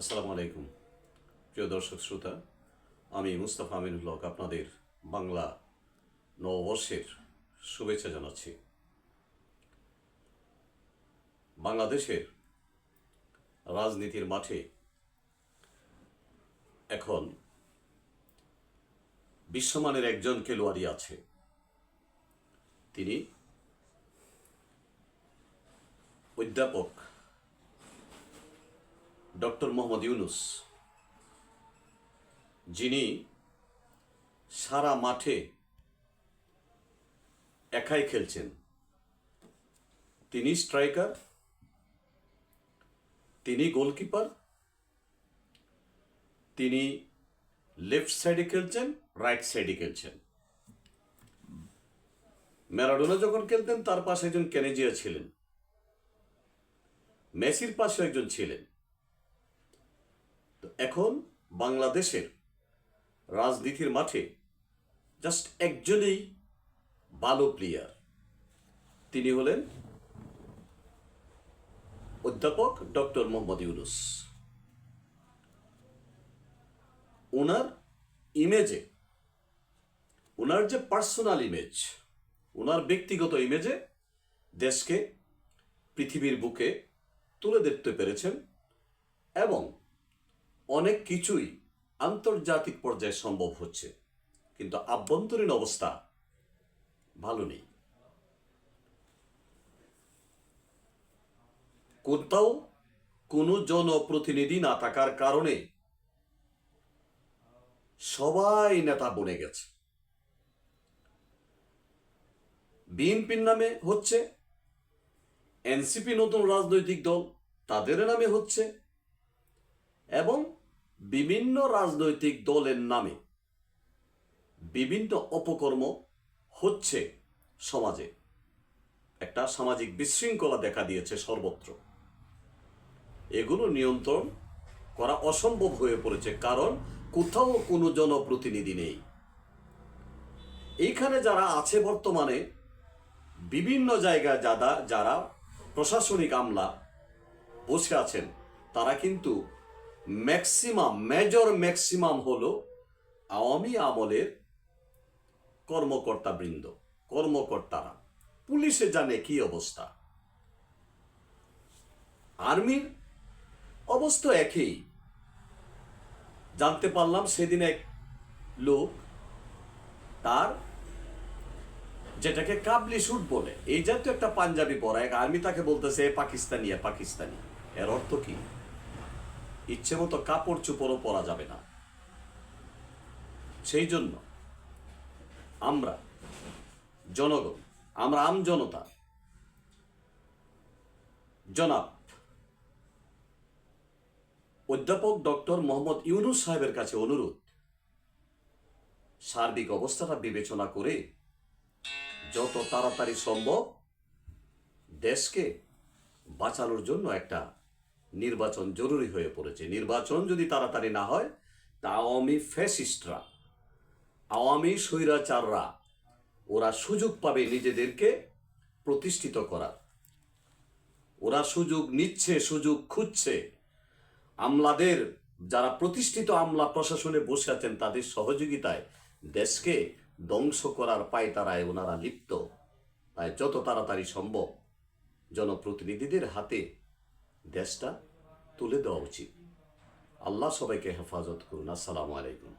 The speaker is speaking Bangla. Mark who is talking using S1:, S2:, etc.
S1: আসসালামু আলাইকুম। প্রিয় দর্শক শ্রোতা, আমি মুস্তাফা আমিন হক আপনাদের বাংলা নববর্ষের শুভেচ্ছা জানাচ্ছি। বাংলাদেশের রাজনীতির মাঠে এখন বিশ্বমানের একজন খেলোয়াড়ই আছে। তিনি অধ্যাপক ডক্টর মোহাম্মদ ইউনুস, যিনি সারা মাঠে একাই খেলছেন। তিনি স্ট্রাইকার, তিনি গোলকিপার, তিনি লেফট সাইডে খেলছেন, রাইট সাইডে খেলছেন। ম্যারাডোনা যখন খেলতেন, তার পাশে একজন কেনেজিয়া ছিলেন। মেসির পাশে একজন ছিলেন। এখন বাংলাদেশের রাজনীতির মাঠে জাস্ট একজনেই ভালো প্লেয়ার তিনি হলেন অধ্যাপক ডক্টর মোহাম্মদ ইউনুস। ওনার ইমেজে ওনার যে পার্সোনাল ইমেজ ওনার ব্যক্তিগত ইমেজে দেশকে, পৃথিবীর বুকে তুলে দেখতে পেরেছেন এবং অনেক কিছুই আন্তর্জাতিক পর্যায়ে সম্ভব হচ্ছে, কিন্তু আভ্যন্তরীণ অবস্থা ভালো নেই। কোথাও কোনো জনপ্রতিনিধি না থাকার কারণে সবাই নেতা বনে গেছে। বিএনপির নামে হচ্ছে, এনসিপি নতুন রাজনৈতিক দল তাদের নামে হচ্ছে, এবং বিভিন্ন রাজনৈতিক দলের নামে বিভিন্ন অপকর্ম হচ্ছে সমাজে। একটা সামাজিক বিশৃঙ্খলা দেখা দিয়েছে সর্বত্র। এগুলো নিয়ন্ত্রণ করা অসম্ভব হয়ে পড়েছে, কারণ কোথাও কোনো জনপ্রতিনিধি নেই। এইখানে যারা আছে বর্তমানে, বিভিন্ন জায়গায় যারা যারা প্রশাসনিক আমলা বসে আছেন, তারা কিন্তু ম্যাক্সিমাম মেজর ম্যাক্সিমাম হলো আওয়ামী আমলের কর্মকর্তা বৃন্দ কর্মকর্তারা। পুলিশে জানে কি অবস্থা। আর্মির অবস্থা একই। জানতে পারলাম সেদিন এক লোক তার যেটাকে কাবলি শুট বলে, এই জাতীয় একটা পাঞ্জাবি পরা, এক আর্মি তাকে বলতেছে পাকিস্তানি পাকিস্তানি। এর অর্থ কি? ইচ্ছে মতো কাপড় চোপড়ও পরা যাবে না। সেই জন্য আমরা জনগণ, আমরা আম জনতা, জনাব অধ্যাপক ডক্টর মোহাম্মদ ইউনুস সাহেবের কাছে অনুরোধ, সার্বিক অবস্থাটা বিবেচনা করে যত তাড়াতাড়ি সম্ভব দেশকে বাঁচানোর জন্য একটা নির্বাচন জরুরি হয়ে পড়েছে। নির্বাচন যদি তাড়াতাড়ি না হয়, তা আওয়ামী ফ্যাসিস্টরা, আওয়ামী স্বৈরাচাররা, ওরা সুযোগ পাবে নিজেদেরকে প্রতিষ্ঠিত করার। ওরা সুযোগ নিচ্ছে, সুযোগ খুঁজছে। আমলাদের, যারা প্রতিষ্ঠিত আমলা প্রশাসনে বসে আছেন, তাদের সহযোগিতায় দেশকে ধ্বংস করার পায়তারায় ওনারা লিপ্ত। তাই যত তাড়াতাড়ি সম্ভব জনপ্রতিনিধিদের হাতে দেশটা তুলে দেওয়া উচিত। আল্লাহ সবাইকে হেফাজত করুন। আসসালামু আলাইকুম।